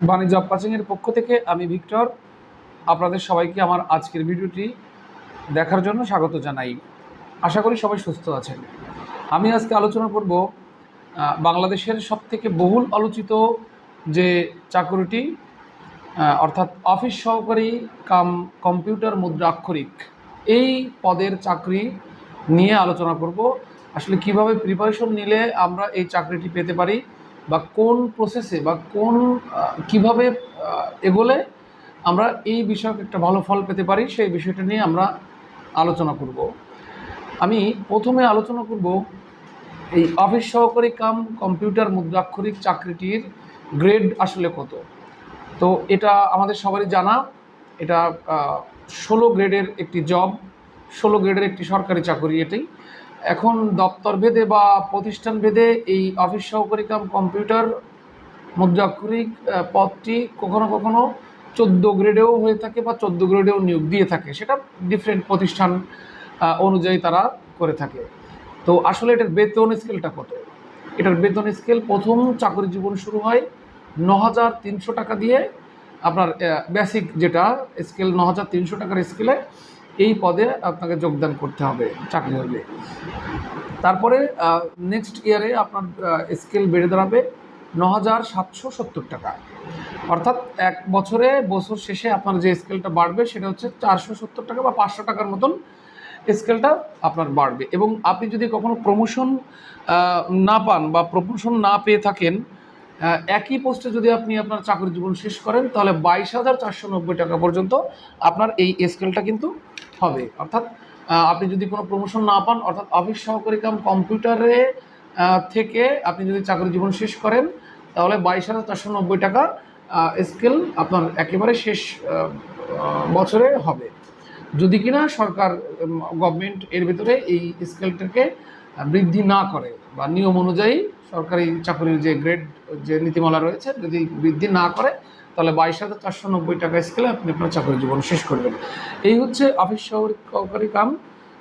বাণিজ্য জব কোচিংয়ের পক্ষ থেকে আমি ভিক্টর। আপনাদের সবাইকে আমার আজকের ভিডিওটি দেখার জন্য স্বাগত জানাই। আশা করি সবাই সুস্থ আছেন। আমি আজকে আলোচনা করব বাংলাদেশের সবথেকে বহুল আলোচিত যে চাকরিটি অর্থাৎ অফিস সহকারী কাম কম্পিউটার মুদ্রা আক্ষরিক, এই পদের চাকরি নিয়ে আলোচনা করব। আসলে কীভাবে প্রিপারেশন নিলে আমরা এই চাকরিটি পেতে পারি বা কোন প্রসেসে বা কোন কীভাবে এগোলে আমরা এই বিষয়কে একটা ভালো ফল পেতে পারি, সেই বিষয়টা নিয়ে আমরা আলোচনা করব। আমি প্রথমে আলোচনা করব এই অফিস সহকারী কাম কম্পিউটার মুদ্রাক্ষরিক চাকরিটির গ্রেড আসলে কত। তো এটা আমাদের সবারই জানা, এটা ষোলো গ্রেডের একটি জব, ষোলো গ্রেডের একটি সরকারি চাকরি এটাই এখন দপ্তর ভেদে বা প্রতিষ্ঠান ভেদে এই অফিস সহকারী কাম কম্পিউটার মুদ্রাক্ষরিক পদটি কখনো কখনো চোদ্দ গ্রেডেও হয়ে থাকে বা চোদ্দ গ্রেডেও নিয়োগ দিয়ে থাকে। সেটা ডিফারেন্ট প্রতিষ্ঠান অনুযায়ী তারা করে থাকে। তো আসলে এটার বেতন স্কেলটা কত? এটার বেতন স্কেল প্রথম চাকরি জীবন শুরু হয় ন হাজার তিনশো টাকা দিয়ে। আপনার বেসিক যেটা স্কেল ন হাজার তিনশো টাকার স্কেলে এই পদে আপনাকে যোগদান করতে হবে চাকরি হলে। তারপরে নেক্সট ইয়ারে আপনার স্কেল বেড়ে দাঁড়াবে ন হাজার সাতশো সত্তর টাকা। অর্থাৎ এক বছরে, বছর শেষে আপনার যে স্কেলটা বাড়বে, সেটা হচ্ছে চারশো সত্তর টাকা বা পাঁচশো টাকার মতন স্কেলটা আপনার বাড়বে। এবং আপনি যদি কখনো প্রমোশন না পান বা প্রমোশন না পেয়ে থাকেন একই পোস্টে যদি আপনি আপনার চাকরি জীবন শেষ করেন, তাহলে বাইশ হাজার চারশো নব্বই টাকা পর্যন্ত আপনার এই স্কেলটা কিন্তু হবে। অর্থাৎ আপনি যদি কোনো প্রমোশন না পান, অর্থাৎ অফিস সহকারী কাম কম্পিউটারে থেকে আপনি যদি চাকরি জীবন শেষ করেন, তাহলে বাইশ হাজার চারশো নব্বই টাকা স্কেল আপনার একেবারে শেষ বছরে হবে। যদি কিনা সরকার গভর্নমেন্ট এর ভিতরে এই স্কেলটাকে বৃদ্ধি না করে বা নিয়ম অনুযায়ী সরকারি চাকরির যে গ্রেড যে নীতিমালা রয়েছে, যদি বৃদ্ধি না করে, তাহলে বাইশ হাজার চারশো নব্বই টাকা স্কেলে আপনি আপনার চাকরির জীবন শেষ করবেন। এই হচ্ছে অফিস সহকারী কাম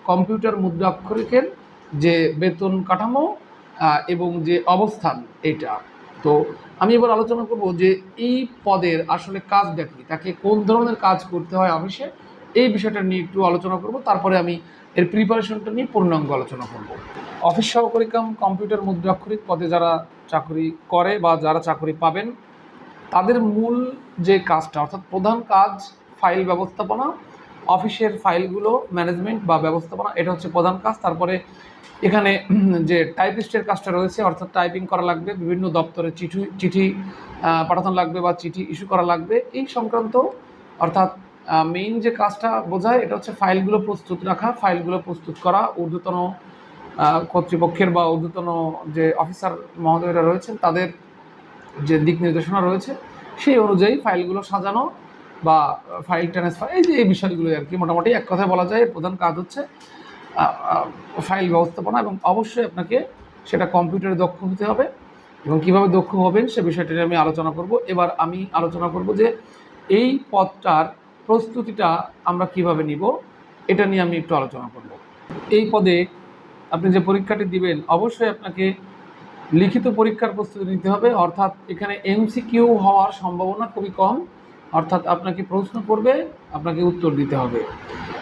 কম্পিউটার মুদ্রা অক্ষরিকের যে বেতন কাঠামো এবং যে অবস্থান, এটা। তো আমি এবার আলোচনা করব যে এই পদের আসলে কাজ দেখি, তাকে কোন ধরনের কাজ করতে হয় অফিসে এই বিষয়টা নিয়ে একটু আলোচনা করব, তারপরে আমি এর প্রিপারেশনটা নিয়ে পূর্ণাঙ্গ আলোচনা করব। অফিস সহকারী কাম কম্পিউটার মুদ্রাক্ষরিক পদে যারা চাকরি করে বা যারা চাকরি পাবেন, তাদের মূল যে কাজটা, অর্থাৎ প্রধান কাজ ফাইল ব্যবস্থাপনা, অফিসের ফাইলগুলো ম্যানেজমেন্ট বা ব্যবস্থাপনা, এটা হচ্ছে প্রধান কাজ। তারপরে এখানে যে টাইপিস্টের কাজটা রয়েছে, অর্থাৎ টাইপিং করা লাগবে, বিভিন্ন দপ্তরে চিঠি চিঠি পাঠানো লাগবে বা চিঠি ইস্যু করা লাগবে। এই সংক্রান্ত, অর্থাৎ মেইন যে কাজটা বোঝায়, এটা হচ্ছে ফাইলগুলো প্রস্তুত রাখা, ফাইলগুলো প্রস্তুত করা, ঊর্ধ্বতন কর্তৃপক্ষের বা ঊর্ধ্বতন যে অফিসার মহোদয়রা রয়েছেন, তাদের যে দিক নির্দেশনা রয়েছে, সেই অনুযায়ী ফাইলগুলো সাজানো বা ফাইল ট্রান্সফার এই যে এই বিষয়গুলো আর কি। মোটামুটি এক কথায় বলা যায়, প্রধান কাজ হচ্ছে ফাইল ব্যবস্থাপনা এবং অবশ্যই আপনাকে সেটা কম্পিউটারে দক্ষ হতে হবে। এবং কীভাবে দক্ষ হবেন সে বিষয়টা আমি আলোচনা করব। এবার আমি আলোচনা করব যে এই পদটার প্রস্তুতিটা আমরা কীভাবে নিব, এটা নিয়ে আমি একটু আলোচনা করব। এই পদে আপনি যে পরীক্ষাটি দিবেন, অবশ্যই আপনাকে লিখিত পরীক্ষার প্রস্তুতি নিতে হবে। অর্থাৎ এখানে এমসিকিউ হওয়ার সম্ভাবনা খুবই কম। অর্থাৎ আপনাকে প্রশ্ন করবে, আপনাকে উত্তর দিতে হবে।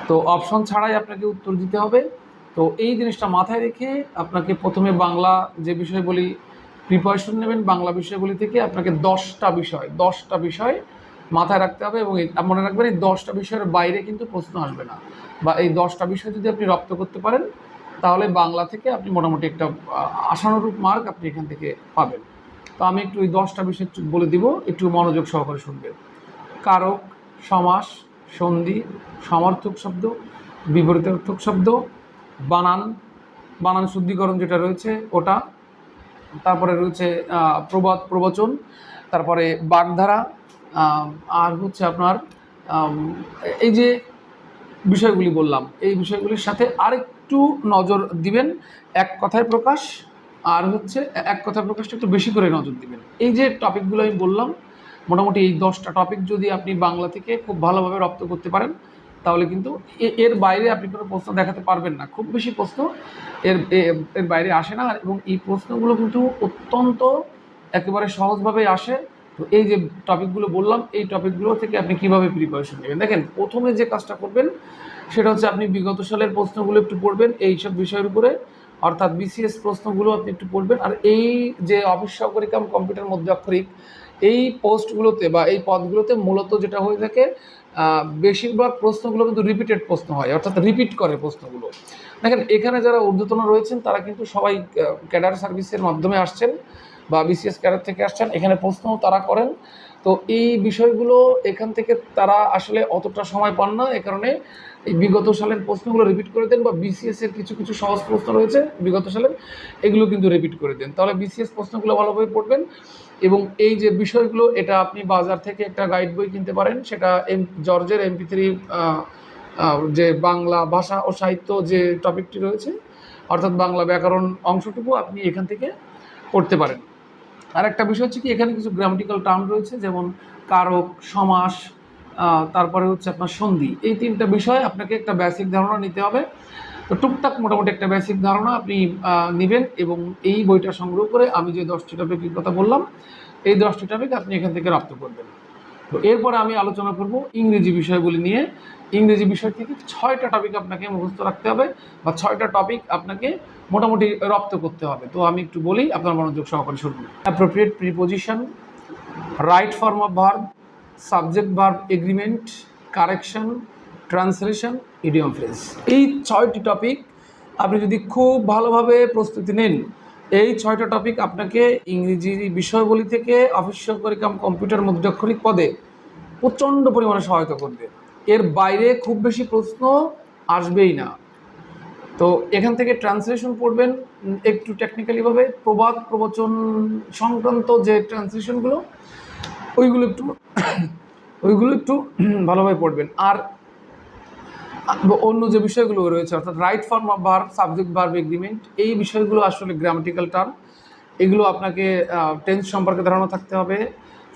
তো অপশন ছাড়াই আপনাকে উত্তর দিতে হবে। তো এই জিনিসটা মাথায় রেখে আপনাকে প্রথমে বাংলা যে বিষয়গুলি প্রিপারেশন নেবেন, বাংলা বিষয়গুলি থেকে আপনাকে দশটা বিষয় দশটা বিষয় মাথায় রাখতে হবে এবং মনে রাখবেন এই দশটা বিষয়ের বাইরে কিন্তু প্রশ্ন আসবে না। বা এই দশটা বিষয় যদি আপনি রপ্ত করতে পারেন তাহলে বাংলা থেকে আপনি মোটামুটি একটা আশানুরূপ মার্ক আপনি এখান থেকে পাবেন। তো আমি একটু ওই দশটা বিষয় বলে দিব, একটু মনোযোগ সহকারে শুনবেন। কারক, সমাস, সন্ধি, সমার্থক শব্দ, বিপরীতার্থক শব্দ, বানান বানান শুদ্ধিকরণ যেটা রয়েছে ওটা, তারপরে রয়েছে প্রবাদ, প্রবচন, তারপরে বাগধারা আর হচ্ছে আপনার এই যে বিষয়গুলি বললাম, এই বিষয়গুলির সাথে আরেকটু নজর দিবেন, এক কথায় প্রকাশ, আর হচ্ছে এক কথায় প্রকাশটা একটু বেশি করে নজর দিবেন। এই যে টপিকগুলো আমি বললাম, মোটামুটি এই দশটা টপিক যদি আপনি বাংলা থেকে খুব ভালোভাবে রপ্ত করতে পারেন, তাহলে কিন্তু এর বাইরে আপনি কোনো প্রশ্ন দেখাতে পারবেন না। খুব বেশি প্রশ্ন এর এর বাইরে আসে না, এবং এই প্রশ্নগুলো কিন্তু অত্যন্ত একেবারে সহজভাবে আসে। তো এই যে টপিকগুলো বললাম, এই টপিকগুলো থেকে আপনি কীভাবে প্রিপারেশন নেবেন? দেখেন, প্রথমে যে কাজটা করবেন সেটা হচ্ছে আপনি বিগত সালের প্রশ্নগুলো একটু পড়বেন, এই সব বিষয়ের উপরে। অর্থাৎ বিসিএস প্রশ্নগুলো আপনি একটু পড়বেন। আর এই যে অফিস সহকারী কাম, কম্পিউটার মধ্যাক্ষরিক এই পোস্টগুলোতে বা এই পদগুলোতে মূলত যেটা হয়ে থাকে বেশিরভাগ প্রশ্নগুলো কিন্তু রিপিটেড প্রশ্ন হয়, অর্থাৎ রিপিট করে প্রশ্নগুলো। দেখেন, এখানে যারা ঊর্ধ্বতন রয়েছেন, তারা কিন্তু সবাই ক্যাডার সার্ভিসের মাধ্যমে আসছেন বা বিসিএস ক্যাডার থেকে আসছেন, এখানে প্রশ্নও তারা করেন। তো এই বিষয়গুলো এখান থেকে তারা আসলে অতটা সময় পান না, এ কারণে এই বিগত সালের প্রশ্নগুলো রিপিট করে দেন বা বিসিএস এর কিছু কিছু সহজ প্রশ্ন রয়েছে বিগত সালের, এগুলো কিন্তু রিপিট করে দেন। তাহলে বিসিএস প্রশ্নগুলো ভালোভাবে পড়বেন এবং এই যে বিষয়গুলো, এটা আপনি বাজার থেকে একটা গাইড বই কিনতে পারেন। সেটা এম, জর্জের এমপি থ্রি যে বাংলা ভাষা ও সাহিত্য যে টপিকটি রয়েছে, অর্থাৎ বাংলা ব্যাকরণ অংশটুকু আপনি এখান থেকে পড়তে পারেন। আর একটা বিষয় হচ্ছে কি, এখানে কিছু গ্রামাটিক্যাল টার্ম রয়েছে, যেমন কারক, সমাস তারপরে হচ্ছে আপনার সন্ধি। এই তিনটা বিষয় আপনাকে একটা বেসিক ধারণা নিতে হবে। তো টুকটাক মোটামুটি একটা বেসিক ধারণা আপনি নেবেন এবং এই বইটা সংগ্রহ করে আমি যে দশটি টপিকের কথা বললাম, এই দশটি টপিক আপনি এখান থেকে রপ্ত করবেন। তো এরপরে আমি আলোচনা করব ইংরেজি বিষয়গুলি নিয়ে। ইংরেজি বিষয় থেকে ছয়টা টপিক আপনাকে মুখস্থ রাখতে হবে বা ছয়টা টপিক আপনাকে মোটামুটি রপ্ত করতে হবে। তো আমি একটু বলি, আপনার মনোযোগ সহকারে শুনবেন appropriate preposition right form of verb subject verb agreement correction translation idiom phrase এই ছয়টি টপিক আপনি যদি খুব ভালোভাবে প্রস্তুতি নেন, এই ছয়টা টপিক আপনাকে ইংরেজি বিষয়বলি থেকে অফিসিয়াল কাম কম্পিউটার মধ্যক্ষরিক পদে প্রচণ্ড পরিমাণে সহায়তা করবে। এর বাইরে খুব বেশি প্রশ্ন আসবেই না। তো এখান থেকে ট্রান্সলেশন পড়বেন, একটু টেকনিক্যালিভাবে প্রবাদ প্রবচন সংক্রান্ত যে ট্রান্সলেশনগুলো ওইগুলো একটু ওইগুলো একটু ভালোভাবে পড়বেন। আর অন্য যে বিষয়গুলো রয়েছে, অর্থাৎ right form of verb subject verb agreement এই বিষয়গুলো আসলে গ্রামাটিক্যাল টার্ম এগুলো আপনাকে টেন্স সম্পর্কে ধারণা থাকতে হবে।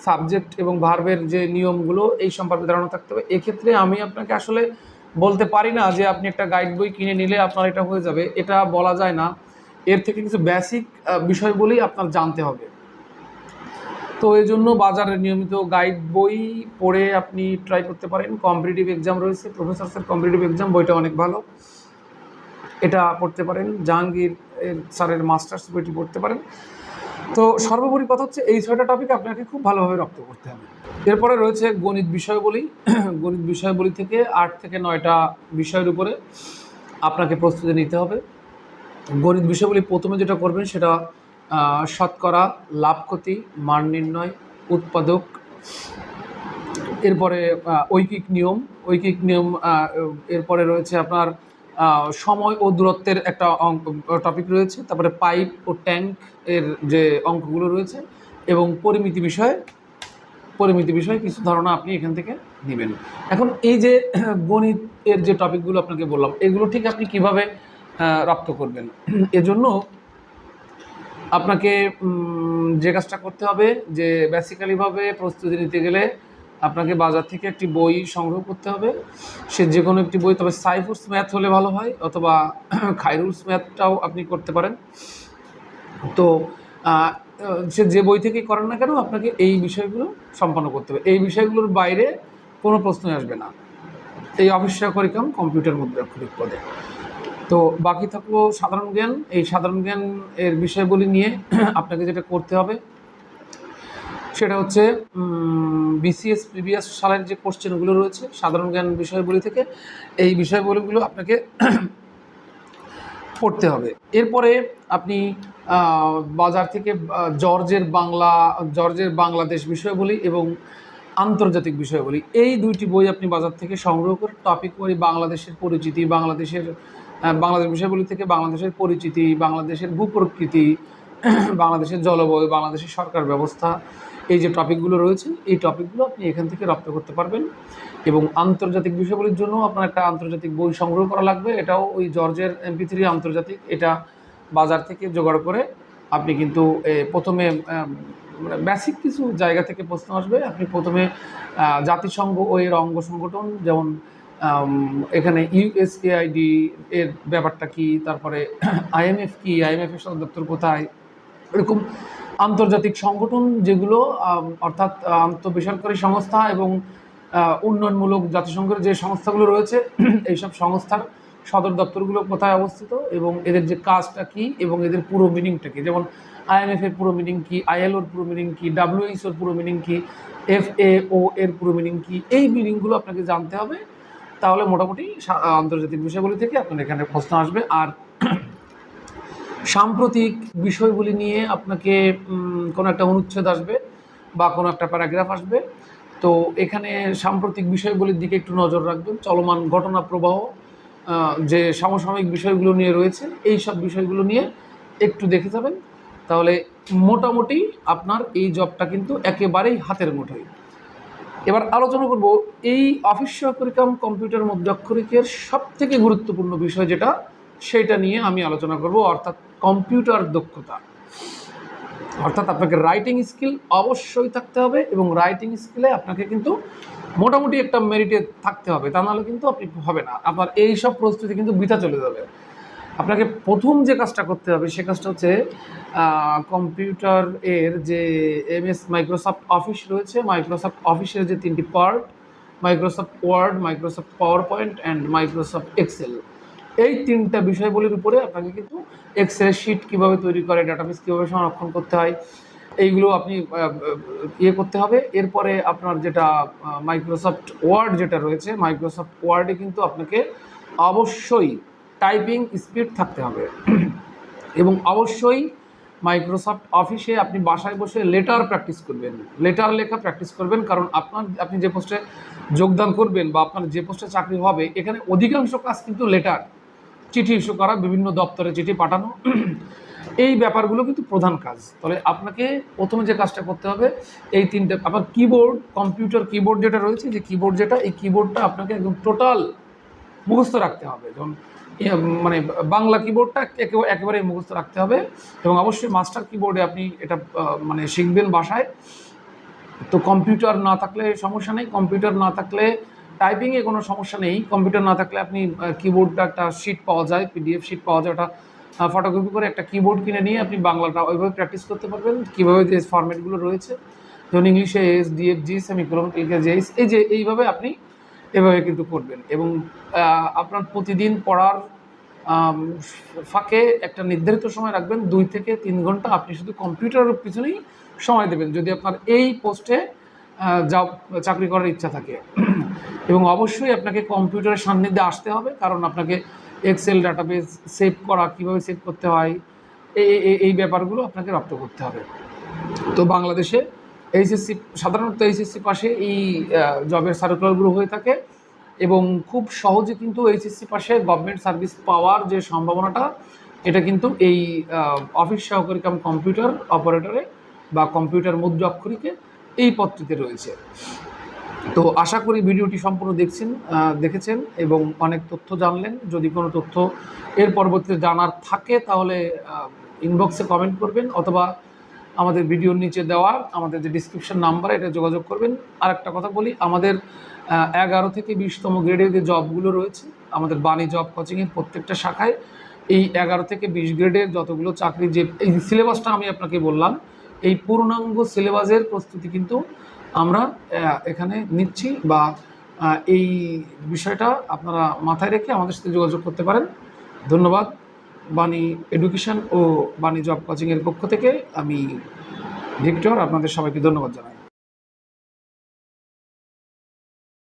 সাবজেক্ট এবং ভার্বের যে নিয়মগুলো, এই সম্পর্কে ধারণা থাকতে হবে। এক্ষেত্রে আমি আপনাকে আসলে বলতে পারি না যে আপনি একটা গাইড বই কিনে নিলে আপনার এটা হয়ে যাবে। এটা বলা যায় না। এর থেকে কিছু বেসিক বিষয়গুলি আপনার জানতে হবে। তো এই জন্য বাজারে নিয়মিত গাইড বই পড়ে আপনি ট্রাই করতে পারেন। কম্পিটিটিভ এক্সাম রয়েছে। প্রফেসরসের কম্পিটিটিভ এক্সাম বইটা অনেক ভালো। এটা পড়তে পারেন। জাহাঙ্গীর স্যারের মাস্টার্স বইটি পড়তে পারেন। তো সর্বোপরি কথা হচ্ছে, এই ছয়টা টপিক আপনাকে খুব ভালোভাবে রপ্ত করতে হবে। এরপরে রয়েছে গণিত বিষয়বলি। গণিত বিষয়বলি থেকে আট থেকে নয়টা বিষয়ের উপরে আপনাকে প্রস্তুতি নিতে হবে। গণিত বিষয়গুলি প্রথমে যেটা করবেন, সেটা শতকরা লাভ ক্ষতি, মান নির্ণয়, উৎপাদক। এরপরে ঐকিক নিয়ম। ঐকিক নিয়ম এরপরে রয়েছে আপনার সময় ও দূরত্বের একটা অঙ্ক টপিক রয়েছে। তারপরে পাইপ ও ট্যাঙ্ক এর যে অঙ্কগুলো রয়েছে এবং পরিমিতি বিষয়ে পরিমিতি বিষয়ে কিছু ধারণা আপনি এখান থেকে নেবেন। এখন এই যে গণিত এর যে টপিকগুলো আপনাকে বললাম, এগুলো ঠিক আপনি কীভাবে রপ্ত করবেন? এজন্য আপনাকে যে কাজটা করতে হবে, যে বেসিক্যালিভাবে প্রস্তুতি নিতে গেলে আপনাকে বাজার থেকে একটি বই সংগ্রহ করতে হবে। সে যে কোনো একটি বই, তবে সাইফুস ম্যাথ হলে ভালো হয়, অথবা খাইরুলস ম্যাথটাও আপনি করতে পারেন। তো সে যে বই থেকেই করেন না কেন, আপনাকে এই বিষয়গুলো সম্পন্ন করতে হবে। এই বিষয়গুলোর বাইরে কোনো প্রশ্নই আসবে না। এই অফিস সহকারী কাম কম্পিউটার মধ্যে অক্ষরিক পদে। তো বাকি থাকল সাধারণ জ্ঞান। এই সাধারণ জ্ঞান এর বিষয়গুলি নিয়ে আপনাকে যেটা করতে হবে, সেটা হচ্ছে বিসিএস প্রিভিয়াস সালের যে কোশ্চেনগুলো রয়েছে, সাধারণ জ্ঞান বিষয়গুলি থেকে এই বিষয়গুলিগুলো আপনাকে পড়তে হবে। এরপরে আপনি বাজার থেকে জর্জের বাংলা, জর্জের বাংলাদেশ বিষয়গুলি এবং আন্তর্জাতিক বিষয়গুলি, এই দুইটি বই আপনি বাজার থেকে সংগ্রহ করে টপিক ওই বাংলাদেশের পরিচিতি, বাংলাদেশের বাংলাদেশ বিষয়গুলি থেকে বাংলাদেশের পরিচিতি, বাংলাদেশের ভূপ্রকৃতি, বাংলাদেশের জলবায়ু, বাংলাদেশের সরকার ব্যবস্থা, এই যে টপিকগুলো রয়েছে, এই টপিকগুলো আপনি এখান থেকে রপ্ত করতে পারবেন। এবং আন্তর্জাতিক বিষয়গুলির জন্য আপনার একটা আন্তর্জাতিক বই সংগ্রহ করা লাগবে। এটাও ওই জর্জের এমপি থ্রি আন্তর্জাতিক। এটা বাজার থেকে জোগাড় করে আপনি কিন্তু প্রথমে বেসিক কিছু জায়গা থেকে প্রশ্ন আসবে। আপনি প্রথমে জাতিসংঘ ও এর অঙ্গ সংগঠন, যেমন এখানে ইউএসএআইডি এর ব্যাপারটা কি? তারপরে আইএমএফ কি? আইএমএফ এর সদর দপ্তর কোথায়? এরকম আন্তর্জাতিক সংগঠন যেগুলো অর্থাৎ আন্তঃবেসরকারি সংস্থা এবং উন্নয়নমূলক জাতিসংঘের যে সংস্থাগুলো রয়েছে, এইসব সংস্থার সদর দপ্তরগুলো কোথায় অবস্থিত? এবং এদের যে কাজটা কি? এবং এদের পুরো মিনিংটা কি? যেমন আইএমএফ এর পুরো মিনিং কি? আইএলওর পুরো মিনিং কি? ডাব্লিউএইচওর পুরো মিনিং কি? এফ এ ও এর পুরো মিনিং কি? এই মিনিংগুলো আপনাকে জানতে হবে। তাহলে মোটামুটি আন্তর্জাতিক বিষয়গুলি থেকে আপনার এখানে প্রশ্ন আসবে। আর সাম্প্রতিক বিষয়গুলি নিয়ে আপনাকে কোনো একটা অনুচ্ছেদ আসবে বা কোনো একটা প্যারাগ্রাফ আসবে। তো এখানে সাম্প্রতিক বিষয়গুলির দিকে একটু নজর রাখবেন। চলমান ঘটনা প্রবাহ যে সমসাময়িক বিষয়গুলো নিয়ে রয়েছে, এই সব বিষয়গুলো নিয়ে একটু দেখে যাবেন। তাহলে মোটামুটি আপনার এই জবটা কিন্তু একেবারেই হাতের মুঠোয়। এবার আলোচনা করব এই অফিস সহকারী কাম কম্পিউটার মধ্যক্ষরিকের সব থেকে গুরুত্বপূর্ণ বিষয় যেটা, সেটা নিয়ে আমি আলোচনা করব, অর্থাৎ কম্পিউটার দক্ষতা। অর্থাৎ আপনাকে রাইটিং স্কিল অবশ্যই থাকতে হবে এবং রাইটিং স্কিলে আপনাকে কিন্তু মোটামুটি একটা মেরিটে থাকতে হবে, তা নাহলে কিন্তু আপনি হবে না। আপনার এই সব প্রস্তুতি কিন্তু বৃথা চলে যাবে। আপনাকে প্রথম যে কাজটা করতে হবে, সে কাজটা হচ্ছে কম্পিউটার এর যে এমএস মাইক্রোসফট অফিস রয়েছে, মাইক্রোসফট অফিসের যে তিনটি part, Microsoft Word, Microsoft PowerPoint and Microsoft Excel. এই তিনটা বিষয়গুলির উপরে আপনাকে কিন্তু এক্সেল শিট কীভাবে তৈরি করে, ডাটাবেস কীভাবে সংরক্ষণ করতে হয়, এইগুলো আপনি ইয়ে করতে হবে। এরপরে আপনার যেটা মাইক্রোসফট ওয়ার্ড যেটা রয়েছে, মাইক্রোসফট ওয়ার্ডে কিন্তু আপনাকে অবশ্যই টাইপিং স্পিড থাকতে হবে। এবং অবশ্যই মাইক্রোসফট অফিসে আপনি বাসায় বসে লেটার প্র্যাকটিস করবেন। লেটার লেখা প্র্যাকটিস করবেন কারণ আপনার আপনি যে পোস্টে যোগদান করবেন বা আপনার যে পোস্টে চাকরি হবে, এখানে অধিকাংশ কাজ কিন্তু লেটার। চিঠি ইস্যু করা, বিভিন্ন দপ্তরে চিঠি পাঠানো। এই ব্যাপারগুলো কিন্তু প্রধান কাজ। তাহলে আপনাকে প্রথমে যে কাজটা করতে হবে, এই তিনটে আপনার কিবোর্ড, কম্পিউটার কিবোর্ড যেটা রয়েছে, যে কিবোর্ড যেটা, এই কিবোর্ডটা আপনাকে একদম টোটাল মুখস্থ রাখতে হবে। যেমন মানে বাংলা কিবোর্ডটা একেবারে মুখস্থ রাখতে হবে এবং অবশ্যই মাস্টার কিবোর্ডে আপনি এটা মানে শিখবেন বাসায়। তো কম্পিউটার না থাকলে সমস্যা নেই কম্পিউটার না থাকলে টাইপিংয়ে কোনো সমস্যা নেই। কম্পিউটার না থাকলে আপনি কিবোর্ডটা একটা শিট পাওয়া যায় পিডিএফ শিট পাওয়া যায়, ওটা ফটোকপি করে একটা কিবোর্ড কিনে নিয়ে আপনি বাংলাটা ওইভাবে প্র্যাকটিস করতে পারবেন। কীভাবে যে ফরম্যাটগুলো রয়েছে, যেমন ইংলিশে এস ডিএফ জি সেমিকোলন লিখে যে এই যে, এইভাবে আপনি এভাবে কিন্তু করবেন। এবং আপনার প্রতিদিন পড়ার ফাঁকে একটা নির্ধারিত সময় রাখবেন, দুই থেকে তিন ঘণ্টা। আপনি শুধু কম্পিউটারের পিছনেই সময় দেবেন, যদি আপনার এই পোস্টে যা, চাকরি করার ইচ্ছা থাকে। এবং অবশ্যই আপনাকে কম্পিউটারের সান্নিধ্যে আসতে হবে, কারণ আপনাকে এক্সেল ডাটাবেস সেভ করা, কীভাবে সেভ করতে হয় এই এই- ব্যাপারগুলো আপনাকে রপ্ত করতে হবে। তো বাংলাদেশে এইচএসসি, সাধারণত এইচএসসি পাশে এই জবের সার্কুলারগুলো হয়ে থাকে এবং খুব সহজে কিন্তু এইচএসসি পাশে গভর্নমেন্ট সার্ভিস পাওয়ার যে সম্ভাবনাটা, এটা কিন্তু এই অফিস সহকারী কাম কম্পিউটার অপারেটরে বা কম্পিউটার মুদ্রাক্ষরিকে এই পদটিতে রয়েছে। তো আশা করি ভিডিওটি সম্পূর্ণ দেখছেন দেখেছেন এবং অনেক তথ্য জানলেন। যদি কোনো তথ্য এর পরবর্তীতে জানার থাকে তাহলে ইনবক্সে কমেন্ট করবেন অথবা আমাদের ভিডিওর নিচে দেওয়া আমাদের যে ডিসক্রিপশন নাম্বার এটা যোগাযোগ করবেন। আর একটা কথা বলি, আমাদের এগারো থেকে বিশতম গ্রেডের যে জবগুলো রয়েছে, আমাদের বাণী জব কোচিংয়ের প্রত্যেকটা শাখায় এই এগারো থেকে বিশ গ্রেডের যতগুলো চাকরি যে, এই সিলেবাসটা আমি আপনাকে বললাম, এই পূর্ণাঙ্গ সিলেবাসের প্রস্তুতি কিন্তু আমরা এখানে নিচ্ছি বা এই বিষয়টা আপনারা মাথায় রেখে আমাদের সাথে যোগাযোগ করতে পারেন। ধন্যবাদ। বাণী এডুকেশন ও বাণী জব কোচিংয়ের পক্ষ থেকে আমি ভিক্টর আপনাদের সবাইকে ধন্যবাদ জানাই।